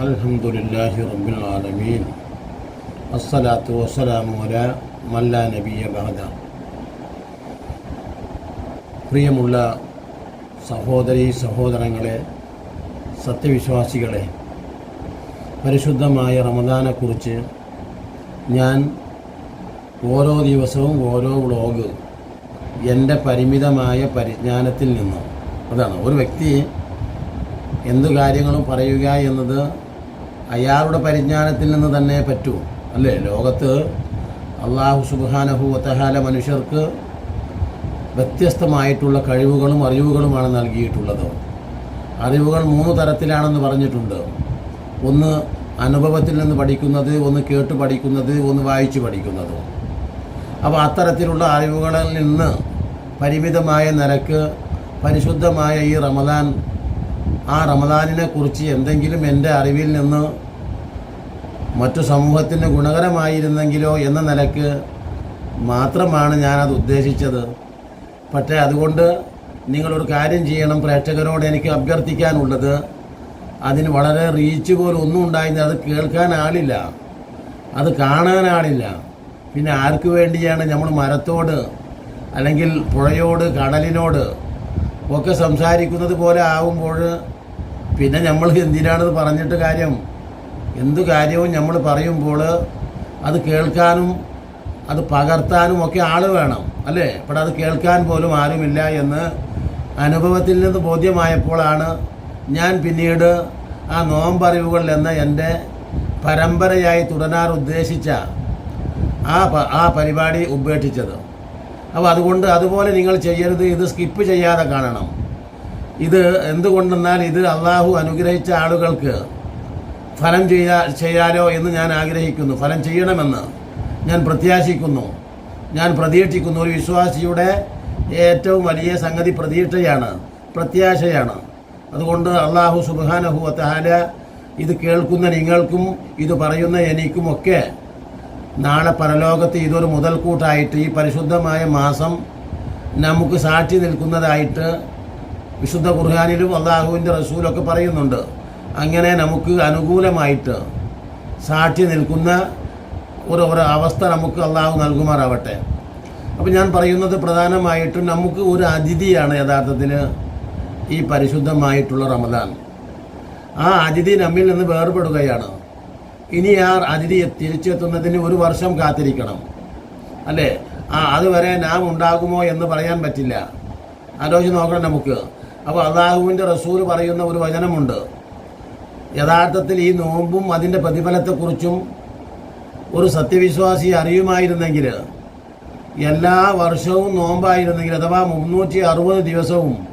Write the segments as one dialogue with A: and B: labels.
A: الحمد لله رب العالمين الصلاة والسلام على من لا نبي بعد പ്രിയമുള്ള സഹോദരി സഹോദരങ്ങളെ സത്യവിശ്വാസികളെ പരിശുദ്ധമായ റമദാനെക്കുറിച്ച് ഞാൻ ഓരോ ദിവസവും ഓരോ വ്ളോഗ് എൻ്റെ പരിമിതമായ പരിജ്ഞാനത്തിൽ നിന്ന് അതാണ് ഒരു വ്യക്തി എന്തു കാര്യങ്ങളും പറയുക എന്നത് അയാളുടെ പരിജ്ഞാനത്തിൽ നിന്ന് തന്നെ പറ്റൂ. അല്ലേ? ലോകത്ത് അള്ളാഹു സുബാനഹു വത്തഹാല മനുഷ്യർക്ക് വ്യത്യസ്തമായിട്ടുള്ള കഴിവുകളും അറിവുകളുമാണ് നൽകിയിട്ടുള്ളത്. അറിവുകൾ മൂന്ന് തരത്തിലാണെന്ന് പറഞ്ഞിട്ടുണ്ട്. ഒന്ന് അനുഭവത്തിൽ നിന്ന് പഠിക്കുന്നത് ഒന്ന് കേട്ട് പഠിക്കുന്നത് ഒന്ന് വായിച്ച് പഠിക്കുന്നത്. അപ്പോൾ അത്തരത്തിലുള്ള അറിവുകളിൽ നിന്ന് പരിമിതമായ നിരക്ക് പരിശുദ്ധമായ ഈ റമദാൻ ആ റമദാനിനെ കുറിച്ച് എന്തെങ്കിലും എന്റെ അറിവിൽ നിന്ന് മറ്റു സമൂഹത്തിന് ഗുണകരമായിരുന്നെങ്കിലോ എന്ന നിലയ്ക്ക് മാത്രമാണ് ഞാനത് ഉദ്ദേശിച്ചത്. പക്ഷേ അതുകൊണ്ട് നിങ്ങളൊരു കാര്യം ചെയ്യണം പ്രേക്ഷകരോട് എനിക്ക് അഭ്യർത്ഥിക്കാനുള്ളത്. അതിന് വളരെ റീച്ച് പോലും ഒന്നും ഉണ്ടായിരുന്നില്ല അത് കേൾക്കാൻ ആളില്ല. അത് കാണാൻ ആളില്ല. പിന്നെ ആർക്ക് വേണ്ടിയാണ് നമ്മൾ മരത്തോട് അല്ലെങ്കിൽ പുഴയോട് കടലിനോട് ഒക്കെ സംസാരിക്കുന്നത് പോലെ ആവുമ്പോൾ പിന്നെ നമ്മൾ എന്തിനാണത് പറഞ്ഞിട്ട് കാര്യം? എന്തു കാര്യവും നമ്മൾ പറയുമ്പോൾ അത് കേൾക്കാനും അത് പകർത്താനും ഒക്കെ ആൾ വേണം അല്ലേ? അപ്പോൾ അത് കേൾക്കാൻ പോലും ആരുമില്ല എന്ന് അനുഭവത്തിൽ നിന്ന് ബോധ്യമായപ്പോഴാണ് ഞാൻ പിന്നീട് ആ നോമ്പറിവുകൾ എന്ന എന്റെ പരമ്പരയായി തുടരാൻ ഉദ്ദേശിച്ച ആ ആ പരിപാടി ഉപേക്ഷിച്ചത് അപ്പോൾ അതുകൊണ്ട് അതുപോലെ നിങ്ങൾ ചെയ്യരുത് ഇത് സ്കിപ്പ് ചെയ്യാതെ കാണണം. ഇത് എന്തുകൊണ്ടെന്നാൽ ഇത് അള്ളാഹു അനുഗ്രഹിച്ച ആളുകൾക്ക് ഫലം ചെയ്യാ ചെയ്യാലോ എന്ന് ഞാൻ ആഗ്രഹിക്കുന്നു. ഫലം ചെയ്യണമെന്ന് ഞാൻ പ്രത്യാശിക്കുന്നു. ഞാൻ പ്രതീക്ഷിക്കുന്നു. ഒരു വിശ്വാസിയുടെ ഏറ്റവും വലിയ സംഗതി പ്രതീക്ഷയാണ് പ്രത്യാശയാണ്. അതുകൊണ്ട് അള്ളാഹു സുബാനഹുവത്താല ഇത് കേൾക്കുന്ന നിങ്ങൾക്കും ഇത് പറയുന്ന എനിക്കുമൊക്കെ നാളെ പരലോകത്ത് ഇതൊരു മുതൽക്കൂട്ടായിട്ട് ഈ പരിശുദ്ധമായ മാസം നമുക്ക് സാക്ഷി നിൽക്കുന്നതായിട്ട് വിശുദ്ധ ഖുർഹാനിലും അള്ളാഹുവിന്റെ റസൂലൊക്കെ പറയുന്നുണ്ട്. അങ്ങനെ നമുക്ക് അനുകൂലമായിട്ട് സാക്ഷി നിൽക്കുന്ന ഒരു ഒരു അവസ്ഥ നമുക്ക് അള്ളാഹു നൽകുമാറാവട്ടെ. അപ്പോൾ ഞാൻ പറയുന്നത് പ്രധാനമായിട്ടും നമുക്ക് ഒരു അതിഥിയാണ് യഥാർത്ഥത്തിൽ ഈ പരിശുദ്ധമായിട്ടുള്ള റമദാൻ. ആ അതിഥി നമ്മിൽ നിന്ന് വേർപെടുകയാണ്. ഇനി ആ അതിഥി തിരിച്ചെത്തുന്നതിന് ഒരു വർഷം കാത്തിരിക്കണം. അല്ലേ? ആ അതുവരെ നാം ഉണ്ടാകുമോ എന്ന് പറയാൻ പറ്റില്ല. ആലോചിച്ച് നോക്കണം നമുക്ക്. അപ്പോൾ അള്ളാഹുവിന്റെ റസൂൽ പറയുന്ന ഒരു വചനമുണ്ട്. യഥാർത്ഥത്തിൽ ഈ നോമ്പും അതിന്റെ പ്രതിഫലത്തെക്കുറിച്ചും ഒരു സത്യവിശ്വാസി അറിയുമായിരുന്നെങ്കിൽ എല്ലാ വർഷവും നോമ്പായിരുന്നെങ്കിൽ അഥവാ മുന്നൂറ്റി അറുപത് ദിവസവും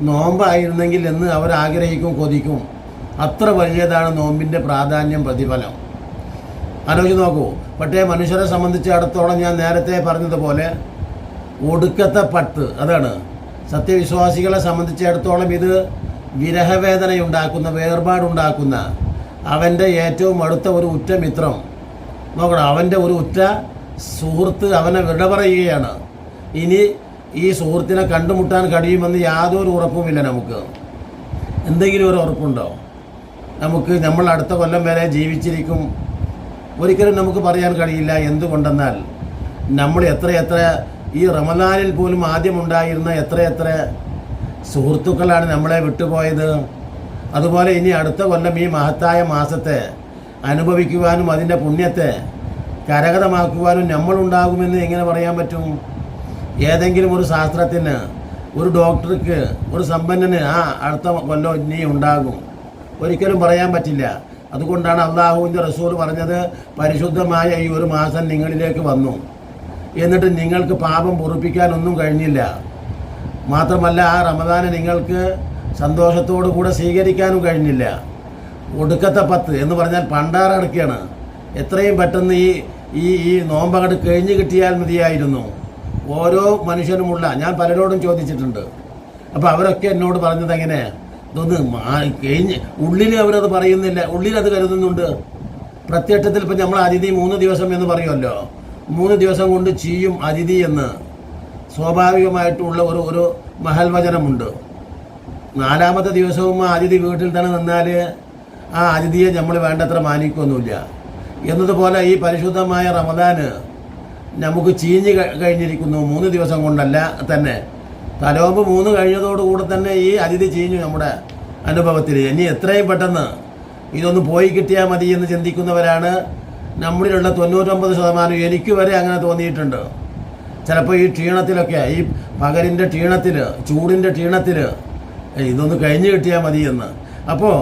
A: നോമ്പായിരുന്നെങ്കിൽ എന്ന് അവർ ആഗ്രഹിക്കും കൊതിക്കും. അത്ര വലിയതാണ് നോമ്പിന്റെ പ്രാധാന്യം പ്രതിഫലം. ആലോചിച്ച് നോക്കൂ. പക്ഷേ മനുഷ്യരെ സംബന്ധിച്ചിടത്തോളം ഞാൻ നേരത്തെ പറഞ്ഞതുപോലെ ഒടുക്കത്തെ പട്ട് അതാണ്. സത്യവിശ്വാസികളെ സംബന്ധിച്ചിടത്തോളം ഇത് വിരഹവേദനയുണ്ടാക്കുന്ന വേർപാടുണ്ടാക്കുന്ന അവന്റെ ഏറ്റവും അടുത്ത ഒരു ഉറ്റ മിത്രം. നോക്കണം അവന്റെ ഒരു ഉറ്റ സുഹൃത്ത് അവനെ വിട പറയുകയാണ്. ഇനി ഈ സുഹൃത്തിനെ കണ്ടുമുട്ടാൻ കഴിയുമെന്ന് യാതൊരു ഉറപ്പുമില്ല നമുക്ക്. എന്തെങ്കിലും ഒരു ഉറപ്പുണ്ടോ? നമുക്ക് നമ്മൾ അടുത്ത കൊല്ലം വരെ ജീവിച്ചിരിക്കും. ഒരിക്കലും നമുക്ക് പറയാൻ കഴിയില്ല എന്തുകൊണ്ടെന്നാൽ നമ്മൾ എത്രയെത്ര ഈ റമദാനിൽ പോലും ആദ്യമുണ്ടായിരുന്ന എത്രയെത്ര സുഹൃത്തുക്കളാണ് നമ്മളെ വിട്ടുപോയത്. അതുപോലെ ഇനി അടുത്ത കൊല്ലം ഈ മഹത്തായ മാസത്തെ അനുഭവിക്കുവാനും അതിന്റെ പുണ്യത്തെ കരകതമാക്കുവാനും നമ്മളുണ്ടാകുമെന്ന് എങ്ങനെ പറയാൻ പറ്റും? ഏതെങ്കിലും ഒരു ശാസ്ത്രത്തിന് ഒരു ഡോക്ടർക്ക് ഒരു സമ്പന്നന് ആ അടുത്ത കൊല്ലം ഇനി ഉണ്ടാകും. ഒരിക്കലും പറയാൻ പറ്റില്ല. അതുകൊണ്ടാണ് അള്ളാഹുവിന്റെ റസൂൽ പറഞ്ഞത് പരിശുദ്ധമായ ഈ ഒരു മാസം നിങ്ങളിലേക്ക് വന്നു. എന്നിട്ട് നിങ്ങൾക്ക് പാപം പൊറുപ്പിക്കാനൊന്നും കഴിഞ്ഞില്ല. മാത്രമല്ല ആ റമദാനെ നിങ്ങൾക്ക് സന്തോഷത്തോടു കൂടെ സ്വീകരിക്കാനും കഴിഞ്ഞില്ല. ഒടുക്കത്തെ പത്ത് എന്ന് പറഞ്ഞാൽ പണ്ടാറടക്കുകയാണ് എത്രയും പെട്ടെന്ന് ഈ ഈ ഈ നോമ്പകട് കഴിഞ്ഞ് കിട്ടിയാൽ മതിയായിരുന്നു. ഓരോ മനുഷ്യനുമുള്ള ഞാൻ പലരോടും ചോദിച്ചിട്ടുണ്ട്. അപ്പോൾ അവരൊക്കെ എന്നോട് പറഞ്ഞത് എങ്ങനെ? ഇതൊന്ന് കഴിഞ്ഞ് ഉള്ളിൽ അവരത് പറയുന്നില്ല. ഉള്ളിൽ അത് കരുതുന്നുണ്ട്. പ്രത്യക്ഷത്തിൽ ഇപ്പം നമ്മൾ അതിഥി മൂന്ന് ദിവസം എന്ന് പറയുമല്ലോ. മൂന്ന് ദിവസം കൊണ്ട് ചെയ്യും അതിഥി എന്ന് സ്വാഭാവികമായിട്ടുള്ള ഒരു ഒരു മഹൽ വചനമുണ്ട്. നാലാമത്തെ ദിവസവും ആ അതിഥി വീട്ടിൽ തന്നെ നിന്നാൽ ആ അതിഥിയെ നമ്മൾ വേണ്ടത്ര മാനിക്കൊന്നുമില്ല. എന്നതുപോലെ ഈ പരിശുദ്ധമായ റമദാന് നമുക്ക് ചീഞ്ഞ് കഴിഞ്ഞിരിക്കുന്നു മൂന്ന് ദിവസം കൊണ്ടല്ല തന്നെ. തലോമ്പ് മൂന്ന് കഴിഞ്ഞതോടുകൂടെ തന്നെ ഈ അതിഥി ചീഞ്ഞു നമ്മുടെ അനുഭവത്തിൽ. ഇനി എത്രയും പെട്ടെന്ന് ഇതൊന്ന് പോയി കിട്ടിയാൽ മതി എന്ന് ചിന്തിക്കുന്നവരാണ് നമ്മളിലുള്ള തൊണ്ണൂറ്റൊമ്പത് ശതമാനം എനിക്ക് വരെ അങ്ങനെ തോന്നിയിട്ടുണ്ട്. ചിലപ്പോൾ ഈ ക്ഷീണത്തിലൊക്കെ ഈ പകലിന്റെ ക്ഷീണത്തിൽ ചൂടിന്റെ ക്ഷീണത്തിൽ ഇതൊന്ന് കഴിഞ്ഞു കിട്ടിയാൽ മതി അപ്പോൾ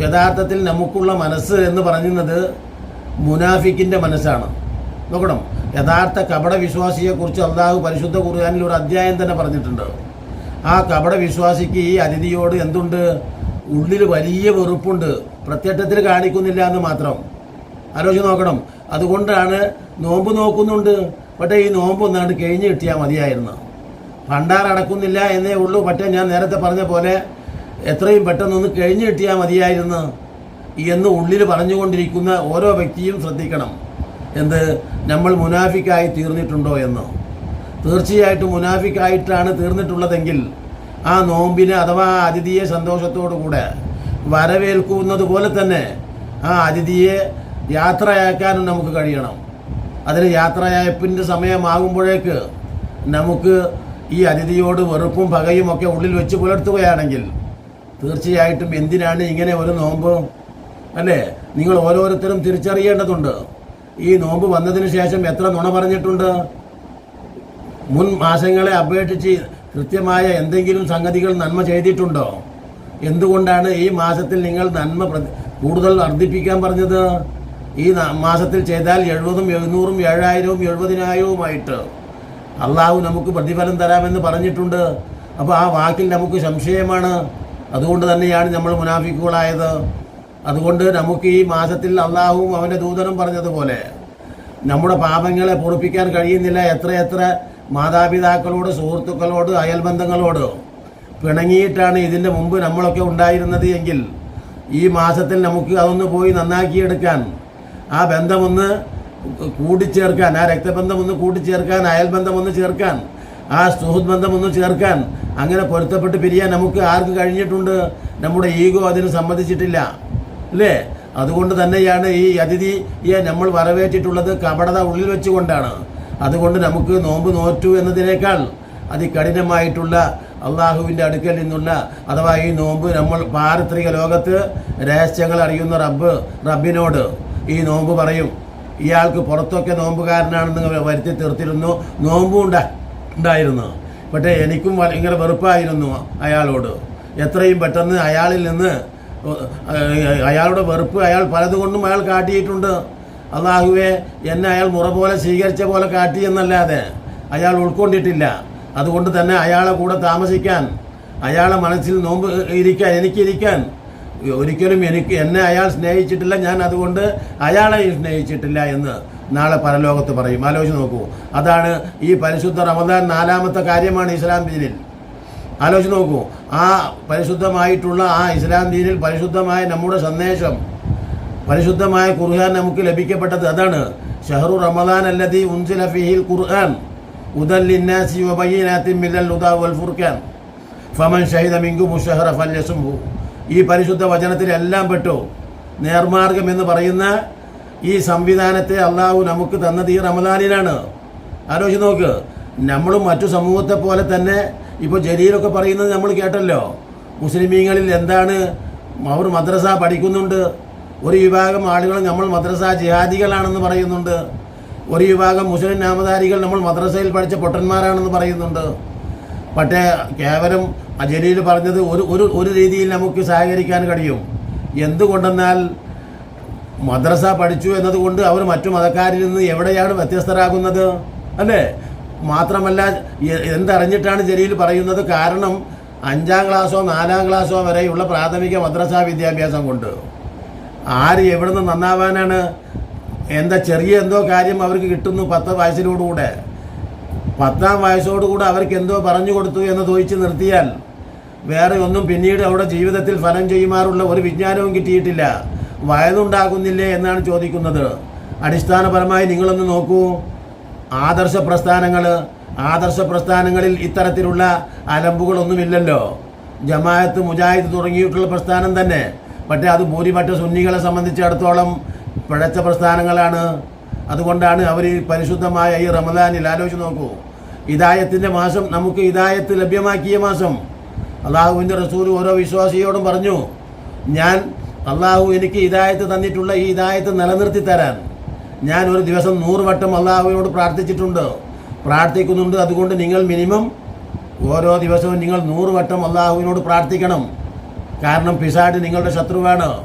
A: യഥാർത്ഥത്തിൽ നമുക്കുള്ള മനസ്സ് എന്ന് പറയുന്നത് മുനാഫിക്കിന്റെ മനസ്സാണ്. നോക്കണം. യഥാർത്ഥ കപട വിശ്വാസിയെക്കുറിച്ച് അള്ളാഹു പരിശുദ്ധ ഖുർആാനിൽ ഒരു അധ്യായം തന്നെ പറഞ്ഞിട്ടുണ്ട്. ആ കപട വിശ്വാസിക്ക് ഈ അതിഥിയോട് എന്തുണ്ട്? ഉള്ളിൽ വലിയ വെറുപ്പുണ്ട്. പ്രത്യക്ഷത്തിൽ കാണിക്കുന്നില്ല എന്ന് മാത്രം. ആലോചിച്ച് നോക്കണം. അതുകൊണ്ടാണ് നോമ്പ് നോക്കുന്നുണ്ട്. പക്ഷേ ഈ നോമ്പ് ഒന്നാണ്ട് കഴിഞ്ഞ് കിട്ടിയാൽ മതിയായിരുന്നു. ഭണ്ടാർ അടക്കുന്നില്ല എന്നേ ഉള്ളൂ. പക്ഷേ ഞാൻ നേരത്തെ പറഞ്ഞ പോലെ എത്രയും പെട്ടെന്നൊന്ന് കഴിഞ്ഞ് കിട്ടിയാൽ മതിയായിരുന്നു എന്ന് ഉള്ളിൽ പറഞ്ഞുകൊണ്ടിരിക്കുന്ന ഓരോ വ്യക്തിയും ശ്രദ്ധിക്കണം. എന്ത്? നമ്മൾ മുനാഫിക്കായി തീർന്നിട്ടുണ്ടോ എന്ന്. തീർച്ചയായിട്ടും മുനാഫിക്കായിട്ടാണ് തീർന്നിട്ടുള്ളതെങ്കിൽ ആ നോമ്പിനെ അഥവാ ആ അതിഥിയെ സന്തോഷത്തോടു കൂടെ വരവേൽക്കുന്നത് പോലെ തന്നെ ആ അതിഥിയെ യാത്രയാക്കാനും നമുക്ക് കഴിയണം. അതിന് യാത്രയയപ്പിന്റെ സമയമാകുമ്പോഴേക്ക് നമുക്ക് ഈ അതിഥിയോട് വെറുപ്പും പകയും ഒക്കെ ഉള്ളിൽ വെച്ച് പുലർത്തുകയാണെങ്കിൽ തീർച്ചയായിട്ടും എന്തിനാണ് ഇങ്ങനെ ഒരു നോമ്പ്? അല്ലേ? നിങ്ങൾ ഓരോരുത്തരും തിരിച്ചറിയേണ്ടതുണ്ട്. ഈ നോമ്പ് വന്നതിന് ശേഷം എത്ര നുണ പറഞ്ഞിട്ടുണ്ട്? മുൻ മാസങ്ങളെ അപേക്ഷിച്ച് കൃത്യമായ എന്തെങ്കിലും സംഗതികൾ നന്മ ചെയ്തിട്ടുണ്ടോ? എന്തുകൊണ്ടാണ് ഈ മാസത്തിൽ നിങ്ങൾ നന്മ കൂടുതൽ വർദ്ധിപ്പിക്കാൻ പറഞ്ഞത്? ഈ മാസത്തിൽ ചെയ്താൽ എഴുപതും എഴുന്നൂറും ഏഴായിരവും എഴുപതിനായിരവുമായിട്ട് അള്ളാഹു നമുക്ക് പ്രതിഫലം തരാമെന്ന് പറഞ്ഞിട്ടുണ്ട്. അപ്പോൾ ആ വാക്കിൽ നമുക്ക് സംശയമാണ്. അതുകൊണ്ട് തന്നെയാണ് നമ്മൾ മുനാഫിക്കുകളായത്. അതുകൊണ്ട് നമുക്ക് ഈ മാസത്തിൽ അള്ളാഹുവും അവന്റെ ദൂതനും പറഞ്ഞതുപോലെ നമ്മുടെ പാപങ്ങളെ പൊറുപ്പിക്കാൻ കഴിയുന്നില്ല. എത്രയെത്ര മാതാപിതാക്കളോട് സുഹൃത്തുക്കളോട് അയൽബന്ധങ്ങളോട് പിണങ്ങിയിട്ടാണ് ഇതിന്റെ മുമ്പ് നമ്മളൊക്കെ ഉണ്ടായിരുന്നത് എങ്കിൽ ഈ മാസത്തിൽ നമുക്ക് അതൊന്ന് പോയി നന്നാക്കിയെടുക്കാൻ ആ ബന്ധമൊന്ന് കൂട്ടിച്ചേർക്കാൻ ആ രക്തബന്ധം ഒന്ന് കൂട്ടിച്ചേർക്കാൻ അയൽബന്ധം ഒന്ന് ചേർക്കാൻ ആ സുഹൃത് ബന്ധം ഒന്ന് ചേർക്കാൻ അങ്ങനെ പൊരുത്തപ്പെട്ട് പിരിയാൻ നമുക്ക് ആർക്ക് കഴിഞ്ഞിട്ടുണ്ട്? നമ്മുടെ ഈഗോ അതിന് സമ്മതിച്ചിട്ടില്ല. അല്ലേ? അതുകൊണ്ട് തന്നെയാണ് ഈ അതിഥിയെ നമ്മൾ വരവേറ്റിട്ടുള്ളത് കപടത ഉള്ളിൽ വെച്ചുകൊണ്ടാണ്. അതുകൊണ്ട് നമുക്ക് നോമ്പ് നോറ്റു എന്നതിനേക്കാൾ അതികഠിനമായിട്ടുള്ള അള്ളാഹുവിന്റെ അടുക്കൽ നിന്നുള്ള അഥവാ ഈ നോമ്പ് നമ്മൾ പാരത്രിക ലോകത്ത് രഹസ്യങ്ങൾ അറിയുന്ന റബ്ബ് റബ്ബിനോട് ഈ നോമ്പ് പറയും. ഇയാൾക്ക് പുറത്തൊക്കെ നോമ്പുകാരനാണെന്ന് വരുത്തി തീർത്തിരുന്നു. നോമ്പും ഉണ്ട ഉണ്ടായിരുന്നു. പക്ഷേ എനിക്കും ഭയങ്കര വെറുപ്പായിരുന്നു അയാളോട്. എത്രയും പെട്ടെന്ന് അയാളിൽ നിന്ന് അയാളുടെ വെറുപ്പ് അയാൾ പലതുകൊണ്ടും അയാൾ കാട്ടിയിട്ടുണ്ട്. അള്ളാഹുവെ എന്നെ അയാൾ മുറ പോലെ സ്വീകരിച്ച പോലെ കാട്ടി എന്നല്ലാതെ അയാൾ ഉൾക്കൊണ്ടിട്ടില്ല. അതുകൊണ്ട് തന്നെ അയാളെ കൂടെ താമസിക്കാൻ അയാളെ മനസ്സിൽ നോമ്പ് ഇരിക്കാൻ എനിക്കിരിക്കാൻ ഒരിക്കലും എനിക്ക് എന്നെ അയാൾ സ്നേഹിച്ചിട്ടില്ല ഞാൻ അതുകൊണ്ട് അയാളെ സ്നേഹിച്ചിട്ടില്ല എന്ന് നാളെ പരലോകത്ത് പറയും. ആലോചിച്ച് നോക്കൂ. അതാണ് ഈ പരിശുദ്ധ റമദാൻ നാലാമത്തെ കാര്യമാണ് ഇസ്ലാം ദീനിൽ. ആലോചിച്ച് നോക്കൂ. ആ പരിശുദ്ധമായിട്ടുള്ള ആ ഇസ്ലാം ദീനിൽ പരിശുദ്ധമായ നമ്മുടെ സന്ദേശം പരിശുദ്ധമായ ഖുർആൻ നമുക്ക് ലഭിക്കപ്പെട്ടത് അതാണ്. ഷഹറു റമദാൻ അല്ലതി ഉൻസില ഫിഹിൽ ഖുർആൻ ഉദല്ലിന്നാസി വബയ്യിനാത്തിൻ മിനൽ ഹുദാ വൽ ഫുർഖാൻ. ഫമൻ ഷഹിദ മിങ്കു മുഷഹറ ഫല്യസുംഹു ഈ പരിശുദ്ധ വചനത്തിൽ എല്ലാം പെട്ടു. നേർമാർഗം എന്ന് പറയുന്ന ഈ സംവിധാനത്തെ അള്ളാഹു നമുക്ക് തന്നത് ഈ റമദാനിലാണ്. ആലോചിച്ച് നോക്ക്. നമ്മളും മറ്റു സമൂഹത്തെ പോലെ തന്നെ ഇപ്പോൾ ജലീലൊക്കെ പറയുന്നത് നമ്മൾ കേട്ടല്ലോ. മുസ്ലിമീങ്ങളിൽ എന്താണ്? അവർ മദ്രസ പഠിക്കുന്നുണ്ട്. ഒരു വിഭാഗം ആളുകൾ നമ്മൾ മദ്രസ ജിഹാദികളാണെന്ന് പറയുന്നുണ്ട്. ഒരു വിഭാഗം മുസ്ലിം നാമധാരികൾ നമ്മൾ മദ്രസയിൽ പഠിച്ച പൊട്ടന്മാരാണെന്ന് പറയുന്നുണ്ട്. പക്ഷേ കേവലം ജലീൽ പറഞ്ഞത് ഒരു ഒരു ഒരു രീതിയിൽ നമുക്ക് സഹകരിക്കാൻ കഴിയും. എന്തുകൊണ്ടെന്നാൽ മദ്രസ പഠിച്ചു എന്നതുകൊണ്ട് അവർ മറ്റു മതക്കാരിൽ നിന്ന് എവിടെയാണ് വ്യത്യസ്തരാകുന്നത്? അല്ലേ? മാത്രമല്ല എന്തറിഞ്ഞിട്ടാണ് ജലീൽ പറയുന്നത്? കാരണം അഞ്ചാം ക്ലാസ്സോ നാലാം ക്ലാസ്സോ വരെയുള്ള പ്രാഥമിക മദ്രസ വിദ്യാഭ്യാസം കൊണ്ട്. ആര് എവിടെ നിന്ന് നന്നാവാനാണ്? എന്താ ചെറിയ എന്തോ കാര്യം അവർക്ക് കിട്ടുന്നു പത്ത് വയസ്സിനോടുകൂടെ? പത്താം വയസ്സോടുകൂടെ അവർക്ക് എന്തോ പറഞ്ഞു കൊടുത്തു എന്ന് തോയിച്ച് നിർത്തിയാൽ വേറെ ഒന്നും പിന്നീട് അവിടെ ജീവിതത്തിൽ ഫലം ചെയ്യുമാറുള്ള ഒരു വിജ്ഞാനവും കിട്ടിയിട്ടില്ല. വയതുണ്ടാകുന്നില്ലേ എന്നാണ് ചോദിക്കുന്നത്. അടിസ്ഥാനപരമായി നിങ്ങളൊന്ന് നോക്കൂ. ആദർശ പ്രസ്ഥാനങ്ങൾ ആദർശ പ്രസ്ഥാനങ്ങളിൽ ഇത്തരത്തിലുള്ള അലമ്പുകളൊന്നുമില്ലല്ലോ. ജമായത്ത് മുജാഹിദ് തുടങ്ങിയിട്ടുള്ള പ്രസ്ഥാനം തന്നെ. പക്ഷേ അത് ഭൂരിപക്ഷ സുന്നികളെ സംബന്ധിച്ചിടത്തോളം പിഴച്ച പ്രസ്ഥാനങ്ങളാണ്. അതുകൊണ്ടാണ് അവർ പരിശുദ്ധമായ ഈ റമദാനിൽ ആലോചിച്ച് നോക്കൂ. ഇതായത്തിന്റെ മാസം നമുക്ക് ഇതായത്ത് ലഭ്യമാക്കിയ മാസം. അള്ളാഹുവിന്റെ റസൂൽ ഓരോ വിശ്വാസിയോടും പറഞ്ഞു ഞാൻ അള്ളാഹു എനിക്ക് ഇതായത്ത് തന്നിട്ടുള്ള ഈ ഇതായത്ത് നിലനിർത്തി തരാൻ. ഞാൻ ഒരു ദിവസം നൂറ് വട്ടം അള്ളാഹുവിനോട് പ്രാർത്ഥിച്ചിട്ടുണ്ട്. പ്രാർത്ഥിക്കുന്നുണ്ട്. അതുകൊണ്ട് നിങ്ങൾ മിനിമം ഓരോ ദിവസവും നിങ്ങൾ നൂറ് വട്ടം അള്ളാഹുവിനോട് പ്രാർത്ഥിക്കണം. കാരണം പിസാഡ് നിങ്ങളുടെ ശത്രുവാണ്.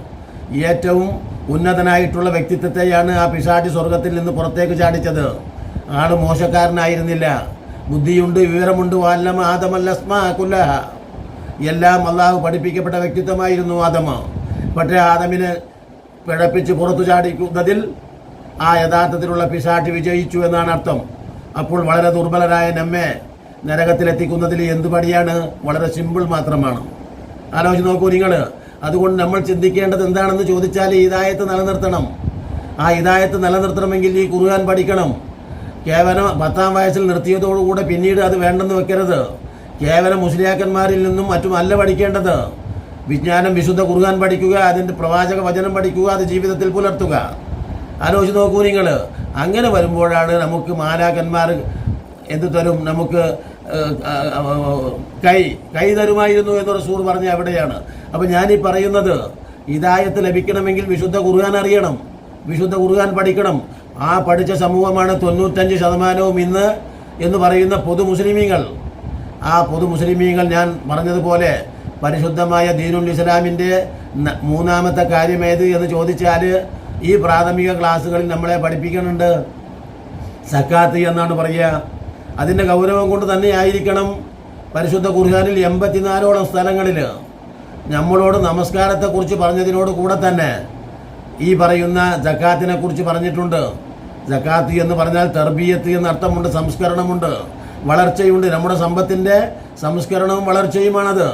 A: ഏറ്റവും ഉന്നതനായിട്ടുള്ള വ്യക്തിത്വത്തെയാണ് ആ പിശാചി സ്വർഗത്തിൽ നിന്ന് പുറത്തേക്ക് ചാടിച്ചത്. ആൾ മോശക്കാരനായിരുന്നില്ല. ബുദ്ധിയുണ്ട് വിവരമുണ്ട്. വാല്ലം ആദമല്ലസ്മ കുല്ലഹ. എല്ലാം അള്ളാഹു പഠിപ്പിക്കപ്പെട്ട വ്യക്തിത്വമായിരുന്നു ആദമ. പക്ഷേ ആദമിന് പിഴപ്പിച്ച് പുറത്തു ചാടിക്കുന്നതിൽ ആ യഥാർത്ഥത്തിലുള്ള പിശാട്ടി വിജയിച്ചു എന്നാണ് അർത്ഥം. അപ്പോൾ വളരെ ദുർബലരായ നമ്മെ നരകത്തിലെത്തിക്കുന്നതിൽ എന്ത് പടിയാണ് വളരെ സിമ്പിൾ മാത്രമാണ്. ആലോചിച്ച് നോക്കൂ നിങ്ങൾ അതുകൊണ്ട് നമ്മൾ ചിന്തിക്കേണ്ടത് എന്താണെന്ന് ചോദിച്ചാൽ ഈ ഹിദായത്ത് നിലനിർത്തണം. ആ ഇതായത്ത് നിലനിർത്തണമെങ്കിൽ ഈ ഖുർആൻ പഠിക്കണം. കേവലം പത്താം വയസ്സിൽ നിർത്തിയതോടുകൂടെ പിന്നീട് അത് വേണ്ടെന്ന് വെക്കരുത്. കേവലം മുസ്ലിയാക്കന്മാരിൽ നിന്നും മറ്റും അല്ല പഠിക്കേണ്ടത്. വിജ്ഞാനം വിശുദ്ധ കുറുകാൻ പഠിക്കുക അതിന്റെ പ്രവാചക വചനം പഠിക്കുക അത് ജീവിതത്തിൽ പുലർത്തുക. ആലോചിച്ച് നോക്കൂ നിങ്ങൾ അങ്ങനെ വരുമ്പോഴാണ് നമുക്ക് മാലാക്കന്മാർ എന്ത് തരും? നമുക്ക് കൈ കൈ തരുമായിരുന്നു എന്ന് റസൂർ പറഞ്ഞ എവിടെയാണ് അപ്പം ഞാനീ പറയുന്നത് ഇതായത്ത് ലഭിക്കണമെങ്കിൽ വിശുദ്ധ ഖുർആൻ അറിയണം വിശുദ്ധ ഖുർആൻ പഠിക്കണം. ആ പഠിച്ച സമൂഹമാണ് തൊണ്ണൂറ്റഞ്ച് ശതമാനവും ഇന്ന് എന്ന് പറയുന്ന പൊതു മുസ്ലിമീങ്ങൾ. ആ പൊതു മുസ്ലിമീങ്ങൾ ഞാൻ പറഞ്ഞതുപോലെ പരിശുദ്ധമായ ദീനുൽ ഇസ്ലാമിന്റെ മൂന്നാമത്തെ മൂന്നാമത്തെ കാര്യമേത് എന്ന് ചോദിച്ചാൽ ഈ പ്രാഥമിക ക്ലാസ്സുകളിൽ നമ്മളെ പഠിപ്പിക്കുന്നുണ്ട്. സക്കാത്ത് എന്നാണ് പറയുക. അതിന്റെ ഗൗരവം കൊണ്ട് തന്നെ ആയിരിക്കണം പരിശുദ്ധ കുർഹാനിൽ എൺപത്തിനാലോളം സ്ഥലങ്ങളിൽ നമ്മളോട് നമസ്കാരത്തെക്കുറിച്ച് പറഞ്ഞതിനോട് കൂടെ തന്നെ ഈ പറയുന്ന ജക്കാത്തിനെ കുറിച്ച് പറഞ്ഞിട്ടുണ്ട്. ജക്കാത്ത് എന്ന് പറഞ്ഞാൽ തെർബീയത്ത് എന്ന അർത്ഥമുണ്ട് സംസ്കരണമുണ്ട്. വളർച്ചയുണ്ട്. നമ്മുടെ സമ്പത്തിന്റെ സംസ്കരണവും വളർച്ചയുമാണത്.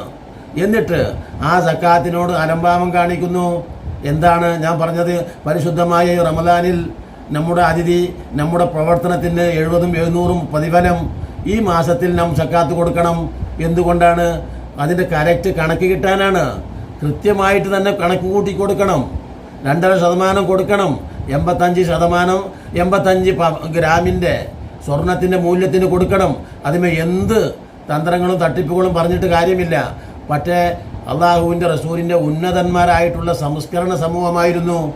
A: എന്നിട്ട് ആ ജക്കാത്തിനോട് അലംഭാവം കാണിക്കുന്നു. എന്താണ് ഞാൻ പറഞ്ഞത്? പരിശുദ്ധമായ റമദാനിൽ നമ്മുടെ അതിഥി നമ്മുടെ പ്രവർത്തനത്തിന് എഴുപതും എഴുന്നൂറും പ്രതിഫലം ഈ മാസത്തിൽ നാം സക്കാത്ത് കൊടുക്കണം. എന്തുകൊണ്ടാണ്? അതിന്റെ കറക്റ്റ് കണക്ക് കിട്ടാനാണ്. കൃത്യമായിട്ട് തന്നെ കണക്ക് കൂട്ടി കൊടുക്കണം. രണ്ടര ശതമാനം കൊടുക്കണം. എൺപത്തഞ്ച് ശതമാനം എൺപത്തഞ്ച് ഗ്രാമിന്റെ സ്വർണത്തിന്റെ മൂല്യത്തിന് കൊടുക്കണം. അതിമേ എന്ത് തന്ത്രങ്ങളും തട്ടിപ്പുകളും പറഞ്ഞിട്ട് കാര്യമില്ല. പക്ഷേ അള്ളാഹുവിന്റെ റസൂലിന്റെ ഉന്നതന്മാരായിട്ടുള്ള സംസ്കരണ സമൂഹമായിരുന്നു.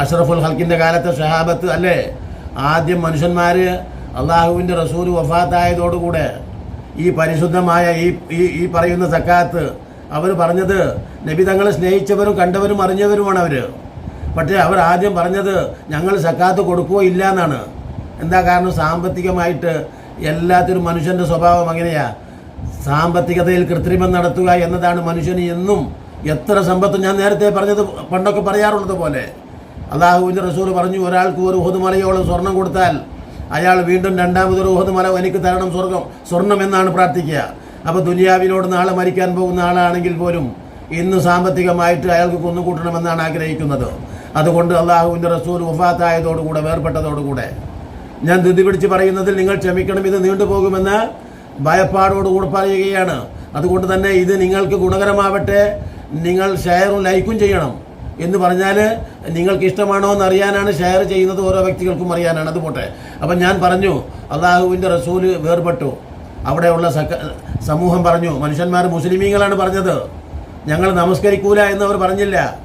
A: അഷ്റഫുൽ ഹൽക്കിന്റെ കാലത്തെ ഷഹാബത്ത് അല്ലേ? ആദ്യം മനുഷ്യന്മാർ അള്ളാഹുവിന്റെ റസൂൽ വഫാത്തായതോടുകൂടെ ഈ പരിശുദ്ധമായ ഈ ഈ പറയുന്ന സക്കാത്ത് അവർ പറഞ്ഞത് നബി തങ്ങളെ സ്നേഹിച്ചവരും കണ്ടവരും അറിഞ്ഞവരുമാണ് അവർ പക്ഷേ അവർ ആദ്യം പറഞ്ഞത് ഞങ്ങൾ സക്കാത്ത് കൊടുക്കുകയോ ഇല്ല എന്നാണ് എന്താ കാരണം? സാമ്പത്തികമായിട്ട് എല്ലാത്തിനും മനുഷ്യന്റെ സ്വഭാവം അങ്ങനെയാ. സാമ്പത്തികതയിൽ കൃത്രിമം നടത്തുക എന്നതാണ് മനുഷ്യന് എന്നും എത്ര സമ്പത്തും ഞാൻ നേരത്തെ പറഞ്ഞത് പണ്ടൊക്കെ പറയാറുള്ളത് പോലെ. അള്ളാഹുവിന്റെ റസൂൽ പറഞ്ഞു ഒരാൾക്ക് ഒരു ഉഹുദുമലയോളം സ്വർണം കൊടുത്താൽ അയാൾ വീണ്ടും രണ്ടാമതൊരു ഉഹുദുമല എനിക്ക് തരണം സ്വർഗം സ്വർണം എന്നാണ് പ്രാർത്ഥിക്കുക. അപ്പോൾ ദുനിയാവിനോട് നാളെ മരിക്കാൻ പോകുന്ന ആളാണെങ്കിൽ പോലും ഇന്ന് സാമ്പത്തികമായിട്ട് അയാൾക്ക് കൊന്നുകൂട്ടണമെന്നാണ് ആഗ്രഹിക്കുന്നത്. അതുകൊണ്ട് അള്ളാഹുവിന്റെ റസൂൽ വഫാത്തായതോടുകൂടെ വേർപെട്ടതോടുകൂടെ ഞാൻ ധൃതി പിടിച്ച് പറയുന്നതിൽ നിങ്ങൾ ക്ഷമിക്കണം ഇത് നീണ്ടുപോകുമെന്ന് ഭയപ്പാടോടുകൂടി പറയുകയാണ്. അതുകൊണ്ട് തന്നെ ഇത് നിങ്ങൾക്ക് ഗുണകരമാവട്ടെ നിങ്ങൾ ഷെയറും ലൈക്കും ചെയ്യണം. എന്ന് പറഞ്ഞാൽ നിങ്ങൾക്ക് ഇഷ്ടമാണോ എന്ന് അറിയാനാണ് ഷെയർ ചെയ്യുന്നത് ഓരോ വ്യക്തികൾക്കും അറിയാനാണ്. അത് പോട്ടെ. അപ്പം ഞാൻ പറഞ്ഞു അള്ളാഹുവിന്റെ റസൂൽ വേർപെട്ടു. അവിടെയുള്ള സക്ക സമൂഹം പറഞ്ഞു മനുഷ്യന്മാർ മുസ്ലിമീങ്ങളാണ് പറഞ്ഞത്. ഞങ്ങൾ നമസ്കരിക്കൂല എന്ന് അവർ പറഞ്ഞില്ല.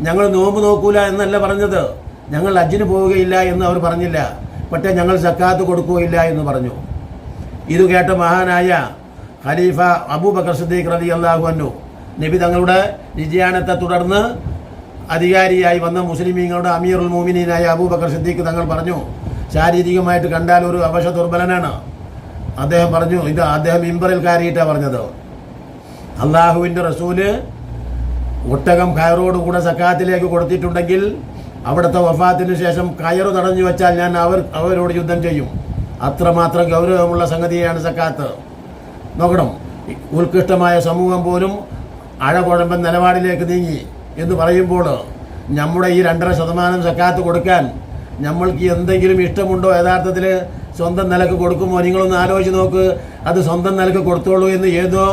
A: ഞങ്ങൾ നോമ്പ് നോക്കൂല എന്നല്ല പറഞ്ഞത്. ഞങ്ങൾ അജ്ജിന് പോവുകയില്ല എന്ന് അവർ പറഞ്ഞില്ല. പക്ഷേ ഞങ്ങൾ സക്കാത്ത് കൊടുക്കുകയില്ല എന്ന് പറഞ്ഞു. ഇത് കേട്ട മഹാനായ ഖലീഫ അബൂബക്കർ സിദ്ദീഖ് റലി അള്ളാഹു അന്നു നബി തങ്ങളുടെ നിര്യാണത്തെ തുടർന്ന് അധികാരിയായി വന്ന മുസ്ലിമീങ്ങളുടെ അമീറുൽ മോമിനീനായ അബൂബക്കർ സിദ്ദീഖ് തങ്ങൾ പറഞ്ഞു ശാരീരികമായിട്ട് കണ്ടാൽ ഒരു അവശ ദുർബലനാണ്. അദ്ദേഹം പറഞ്ഞു ഇത് അദ്ദേഹം ഇമ്പറിൽ കയറിയിട്ടാണ് പറഞ്ഞത്. അള്ളാഹുവിന്റെ റസൂൽ ഒട്ടകം കയറോടുകൂടെ സക്കാത്തിലേക്ക് കൊടുത്തിട്ടുണ്ടെങ്കിൽ അവിടുത്തെ വഫാത്തിന് ശേഷം കയറ് തടഞ്ഞു വെച്ചാൽ ഞാൻ അവർ അവരോട് യുദ്ധം ചെയ്യും. അത്രമാത്രം ഗൗരവമുള്ള സംഗതിയാണ് സക്കാത്ത്. നോക്കണം ഉത്കൃഷ്ടമായ സമൂഹം പോലും അഴകുഴമ്പൻ നിലപാടിലേക്ക് നീങ്ങി. എന്ന് പറയുമ്പോൾ നമ്മുടെ ഈ രണ്ടര ശതമാനം സക്കാത്ത് കൊടുക്കാൻ നമ്മൾക്ക് എന്തെങ്കിലും ഇഷ്ടമുണ്ടോ? യഥാർത്ഥത്തിൽ സ്വന്തം നിലയ്ക്ക് കൊടുക്കുമോ? നിങ്ങളൊന്ന് ആലോചിച്ച് നോക്ക്. അത് സ്വന്തം നിലയ്ക്ക് കൊടുത്തോളൂ എന്ന് ഏതോ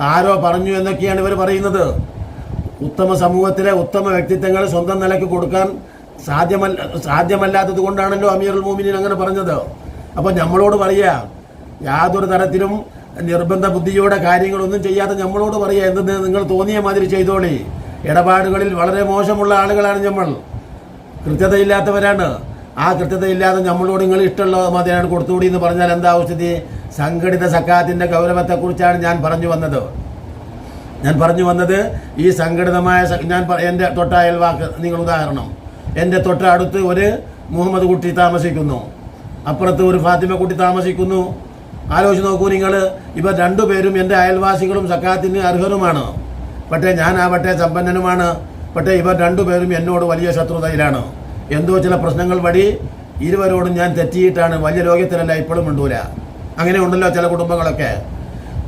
A: ആരോ പറഞ്ഞു എന്നൊക്കെയാണ് ഇവർ പറയുന്നത്. ഉത്തമ സമൂഹത്തിലെ ഉത്തമ വ്യക്തിത്വങ്ങൾ സ്വന്തം നിലയ്ക്ക് കൊടുക്കാൻ സാധ്യമല്ല സാധ്യമല്ലാത്തത് കൊണ്ടാണല്ലോ അമീറുൽ മോമിനിൻ അങ്ങനെ പറഞ്ഞത്. അപ്പോൾ നമ്മളോട് പറയുക യാതൊരു തരത്തിലും നിർബന്ധ ബുദ്ധിയോടെ കാര്യങ്ങളൊന്നും ചെയ്യാതെ നമ്മളോട് പറയുക എന്തെന്ന് നിങ്ങൾ തോന്നിയ മാതിരി ചെയ്തോളി. ഇടപാടുകളിൽ വളരെ മോശമുള്ള ആളുകളാണ് നമ്മൾ. കൃത്യതയില്ലാത്തവരാണ്. ആ കൃത്യതയില്ലാതെ നമ്മളോട് നിങ്ങൾ ഇഷ്ടമുള്ള മതിയാണ് കൊടുത്തുകൂടി എന്ന് പറഞ്ഞാൽ എന്താ സ്ഥിതി സംഘടിത സക്കാത്തിന്റെ ഗൗരവത്തെക്കുറിച്ചാണ് ഞാൻ പറഞ്ഞു വന്നത്. ഞാൻ പറഞ്ഞു വന്നത് ഈ സംഘടിതമായ ഞാൻ എന്റെ തൊട്ട അയൽവാക്ക് നിങ്ങൾ ഉദാഹരണം. എന്റെ തൊട്ടടുത്ത് ഒരു മുഹമ്മദ് കുട്ടി താമസിക്കുന്നു. അപ്പുറത്ത് ഒരു ഫാത്തിമ കുട്ടി താമസിക്കുന്നു. ആലോചിച്ച് നോക്കൂ നിങ്ങൾ. ഇവർ രണ്ടുപേരും എന്റെ അയൽവാസികളും സക്കാത്തിന് അർഹരുമാണ്. പക്ഷേ ഞാനാവട്ടെ സമ്പന്നനുമാണ്. പക്ഷേ ഇവർ രണ്ടുപേരും എന്നോട് വലിയ ശത്രുതയിലാണ്. എന്തോ ചില പ്രശ്നങ്ങൾ വഴി ഇരുവരോടും ഞാൻ തെറ്റിയിട്ടാണ്. വലിയ രോഗത്തിലല്ല ഇപ്പോഴും ഉണ്ടൂല അങ്ങനെ ഉണ്ടല്ലോ ചില കുടുംബങ്ങളൊക്കെ.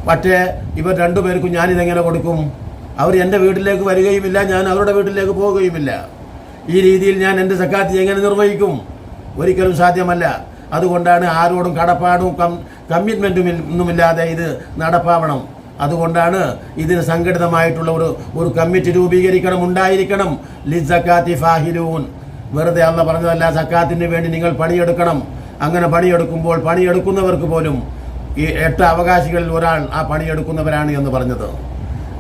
A: പക്ഷേ ഇവർ രണ്ടുപേർക്കും ഞാനിതെങ്ങനെ കൊടുക്കും? അവർ എന്റെ വീട്ടിലേക്ക് വരികയുമില്ല ഞാൻ അവരുടെ വീട്ടിലേക്ക് പോവുകയുമില്ല ഈ രീതിയിൽ ഞാൻ എന്റെ സക്കാത്തി എങ്ങനെ നിർവഹിക്കും? ഒരിക്കലും സാധ്യമല്ല. അതുകൊണ്ടാണ് ആരോടും കടപ്പാടും കം കമ്മിറ്റ്മെന്റും ഒന്നുമില്ലാതെ ഇത് നടപ്പാവണം. അതുകൊണ്ടാണ് ഇതിന് സംഘടിതമായിട്ടുള്ള ഒരു ഒരു കമ്മിറ്റി രൂപീകരിക്കണം ഉണ്ടായിരിക്കണം. ലി സക്കാത്തി ഫാഹിലൂൻ. വെറുതെ അല്ല പറഞ്ഞതല്ല സക്കാത്തിന് വേണ്ടി നിങ്ങൾ പണിയെടുക്കണം. അങ്ങനെ പണിയെടുക്കുമ്പോൾ പണിയെടുക്കുന്നവർക്ക് പോലും ഈ എട്ട് അവകാശികളിൽ ഒരാൾ ആ പണിയെടുക്കുന്നവരാണ് എന്ന് പറഞ്ഞത്.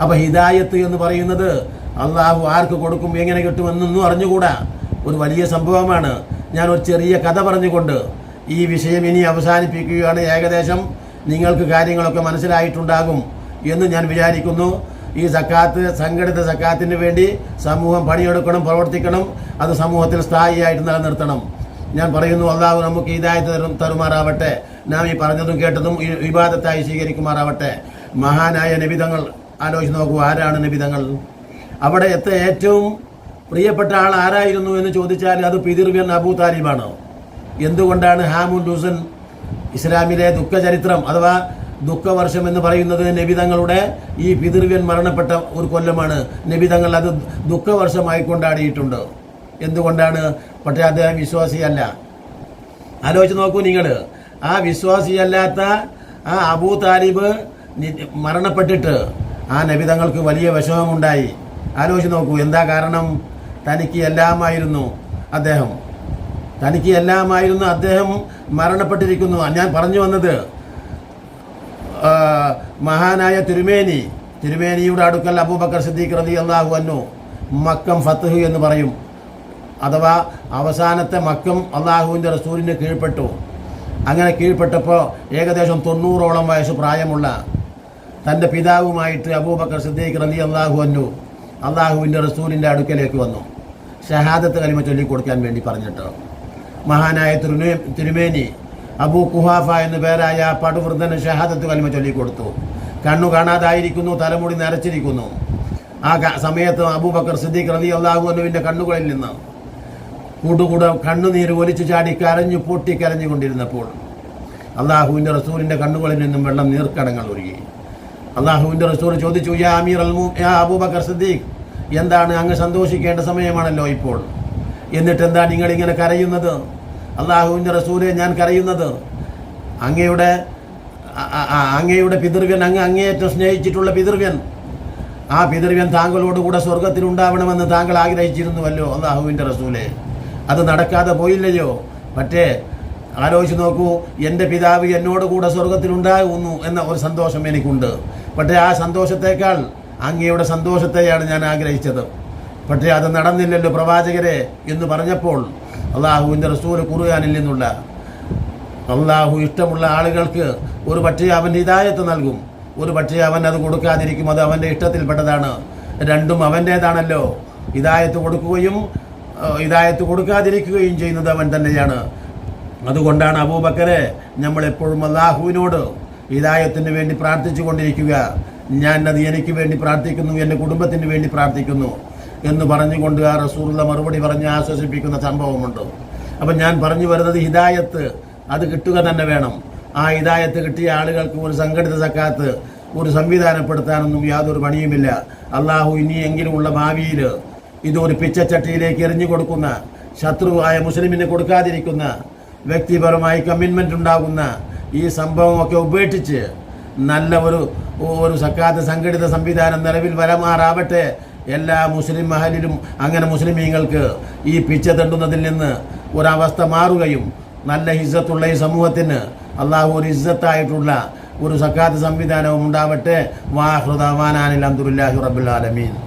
A: അപ്പൊ ഹിദായത്ത് എന്ന് പറയുന്നത് അള്ളാഹു ആർക്ക് കൊടുക്കും എങ്ങനെ കിട്ടുമെന്നൊന്നും അറിഞ്ഞുകൂടാ. ഒരു വലിയ സംഭവമാണ്. ഞാൻ ഒരു ചെറിയ കഥ പറഞ്ഞുകൊണ്ട് ഈ വിഷയം ഇനി അവസാനിപ്പിക്കുകയാണ്. ഏകദേശം നിങ്ങൾക്ക് കാര്യങ്ങളൊക്കെ മനസ്സിലായിട്ടുണ്ടാകും. എന്ന് ഞാൻ വിചാരിക്കുന്നു. ഈ സക്കാത്ത് സംഘടിത സക്കാത്തിന് വേണ്ടി സമൂഹം പണിയെടുക്കണം പ്രവർത്തിക്കണം. അത് സമൂഹത്തിൽ സ്ഥായിയായിട്ട് നിലനിർത്തണം. ഞാൻ പറയുന്നു അള്ളാഹു നമുക്ക് ഇതായത് തരും തരുമാറാവട്ടെ. നാം ഈ പറഞ്ഞതും കേട്ടതും വിവാദത്തായി സ്വീകരിക്കുമാറാവട്ടെ. മഹാനായ നിബിതങ്ങൾ ആലോചിച്ച് നോക്കൂ ആരാണ് നിബിതങ്ങൾ അവിടെ എത്ത ഏറ്റവും പ്രിയപ്പെട്ട ആൾ ആരായിരുന്നു എന്ന് ചോദിച്ചാൽ അത് പിതിർവ്യൻ അബൂ താലിബാണ്. എന്തുകൊണ്ടാണ് ഹാമുൻ ഹുസൻ ഇസ്ലാമിലെ ദുഃഖചരിത്രം അഥവാ ദുഃഖവർഷം എന്ന് പറയുന്നത് നബിതങ്ങളുടെ ഈ പിതൃവ്യൻ മരണപ്പെട്ട ഒരു കൊല്ലമാണ്. നബിതങ്ങൾ അത് ദുഃഖവർഷമായി കൊണ്ടാടിയിട്ടുണ്ട് എന്തുകൊണ്ടാണ്? പക്ഷേ അദ്ദേഹം വിശ്വാസിയല്ല. ആലോചിച്ച് നോക്കൂ നിങ്ങൾ. ആ വിശ്വാസിയല്ലാത്ത ആ അബൂ താലിബ് മരണപ്പെട്ടിട്ട് ആ നബിതങ്ങൾക്ക് വലിയ വിഷമമുണ്ടായി. ആലോചിച്ച് നോക്കൂ എന്താ കാരണം? തനിക്ക് എല്ലാമായിരുന്നു അദ്ദേഹം. തനിക്ക് എല്ലാമായിരുന്നു അദ്ദേഹം മരണപ്പെട്ടിരിക്കുന്നു. ഞാൻ പറഞ്ഞു വന്നത് മഹാനായ തിരുമേനി തിരുമേനിയുടെ അടുക്കൽ അബൂബക്കർ സിദ്ദീഖ് റതി അള്ളാഹു അന്നു മക്കം ഫത്തുഹ് എന്ന് പറയും. അഥവാ അവസാനത്തെ മക്കം അള്ളാഹുവിന്റെ റസൂലിന് കീഴ്പ്പെട്ടു. അങ്ങനെ കീഴ്പ്പെട്ടപ്പോൾ ഏകദേശം തൊണ്ണൂറോളം വയസ്സ് പ്രായമുള്ള തന്റെ പിതാവുമായിട്ട് അബൂബക്കർ സിദ്ദീഖ് റലി അള്ളാഹു അന്നു അള്ളാഹുവിന്റെ റസൂലിന്റെ അടുക്കലേക്ക് വന്നു. ഷഹാദത്ത് കലിമ ചൊല്ലിക്കൊടുക്കാൻ വേണ്ടി പറഞ്ഞിട്ട്. മഹാനായ തിരുമേ തിരുമേനി അബൂ കുഹാഫ എന്നു പേരായ പടുവൃദ്ധന് ഷഹാദത്ത് കലിമ ചൊല്ലിക്കൊടുത്തു. കണ്ണു കാണാതായിരിക്കുന്നു തലമുടി നിറച്ചിരിക്കുന്നു ആ സമയത്ത് അബൂബക്കർ സിദ്ദീഖ് റബി അള്ളാഹുഅനുവിന്റെ കണ്ണുകളിൽ നിന്ന് കൂടുകൂടെ കണ്ണുനീര് ഒലിച്ചു ചാടി കരഞ്ഞു പൊട്ടി കരഞ്ഞുകൊണ്ടിരുന്നപ്പോൾ അള്ളാഹുവിന്റെ റസൂലിന്റെ കണ്ണുകളിൽ നിന്നും വെള്ളം നീർക്കടങ്ങൾ ഒഴുകി. അള്ളാഹുവിന്റെ റസൂൽ ചോദിച്ചു യാ അമീർ അൽ മൂ- യാ അബൂബക്കർ സിദ്ദീഖ് എന്താണ് അങ്ങ് സന്തോഷിക്കേണ്ട സമയമാണല്ലോ ഇപ്പോൾ? എന്നിട്ട് എന്താ നിങ്ങൾ ഇങ്ങനെ കരയുന്നത്? അള്ളാഹുവിന്റെ റസൂലെ ഞാൻ കരയുന്നത്. അങ്ങയുടെ അങ്ങയുടെ പിതൃവ്യൻ അങ്ങ് അങ്ങേയറ്റം സ്നേഹിച്ചിട്ടുള്ള പിതൃവ്യൻ. ആ പിതൃവ്യൻ താങ്കളോടുകൂടെ സ്വർഗത്തിൽ ഉണ്ടാവണമെന്ന് താങ്കൾ ആഗ്രഹിച്ചിരുന്നുവല്ലോ അള്ളാഹുവിന്റെ റസൂലെ. അത് നടക്കാതെ പോയില്ലയോ? മറ്റേ ആലോചിച്ച് നോക്കൂ എന്റെ പിതാവ് എന്നോട് കൂടെ സ്വർഗത്തിൽ ഉണ്ടാകുന്നു എന്ന ഒരു സന്തോഷം എനിക്കുണ്ട്. പക്ഷേ ആ സന്തോഷത്തേക്കാൾ അങ്ങയുടെ സന്തോഷത്തെയാണ് ഞാൻ ആഗ്രഹിച്ചത്. പക്ഷേ അത് നടന്നില്ലല്ലോ പ്രവാചകരെ എന്ന് പറഞ്ഞപ്പോൾ അള്ളാഹുവിന്റെ റസൂൽ കുറുകാനിൽ നിന്നുള്ള. അള്ളാഹു ഇഷ്ടമുള്ള ആളുകൾക്ക് ഒരു പക്ഷേ അവൻ ഹിദായത്ത് നൽകും. ഒരു പക്ഷേ അവൻ അത് കൊടുക്കാതിരിക്കും. അത് അവന്റെ ഇഷ്ടത്തിൽപ്പെട്ടതാണ്. രണ്ടും അവന്റേതാണല്ലോ ഹിദായത്ത് കൊടുക്കുകയും ഇതായത്ത് കൊടുക്കാതിരിക്കുകയും ചെയ്യുന്നത് അവൻ തന്നെയാണ്. അതുകൊണ്ടാണ് അബൂബക്കരെ നമ്മളെപ്പോഴും അള്ളാഹുവിനോട് ഹിദായത്തിന് വേണ്ടി പ്രാർത്ഥിച്ചു കൊണ്ടിരിക്കുക ഞാൻ അത് എനിക്ക് വേണ്ടി പ്രാർത്ഥിക്കുന്നു എന്റെ കുടുംബത്തിന് വേണ്ടി പ്രാർത്ഥിക്കുന്നു. എന്ന് പറഞ്ഞുകൊണ്ട് ആ റസൂറുള്ള മറുപടി പറഞ്ഞ് ആശ്വസിപ്പിക്കുന്ന സംഭവമുണ്ട്. അപ്പം ഞാൻ പറഞ്ഞു വരുന്നത് ഹിദായത്ത് അത് കിട്ടുക തന്നെ വേണം. ആ ഹിദായത്ത് കിട്ടിയ ആളുകൾക്ക് ഒരു സംഘടിത സക്കാത്ത് ഒരു സംവിധാനപ്പെടുത്താനൊന്നും യാതൊരു പണിയുമില്ല. അള്ളാഹു ഇനിയെങ്കിലുമുള്ള ഭാവിയിൽ ഇതൊരു പിച്ചച്ചട്ടിയിലേക്ക് എറിഞ്ഞു കൊടുക്കുന്ന ശത്രുവായ മുസ്ലിമിന് കൊടുക്കാതിരിക്കുന്ന വ്യക്തിപരമായി കമ്മിറ്റ്മെന്റ് ഉണ്ടാകുന്ന ഈ സംഭവമൊക്കെ ഉപേക്ഷിച്ച് നല്ല ഒരു ഒരു സക്കാത്ത് സംഘടിത സംവിധാനം നിലവിൽ വരമാറാവട്ടെ എല്ലാ മുസ്ലിം മഹലിലും അങ്ങനെ മുസ്ലിമീങ്ങൾക്ക് ഈ പിച്ച തെണ്ടുന്നതിൽ നിന്ന് ഒരവസ്ഥ മാറുകയും നല്ല ഹിസ്സത്തുള്ള ഈ സമൂഹത്തിന് അള്ളാഹു ഒരു ഇസ്സത്തായിട്ടുള്ള ഒരു സക്കാത്ത് സംവിധാനവും ഉണ്ടാവട്ടെ. വാഹൃദാൻ അലഹമുല്ലാഹി റബുലാലമീൻ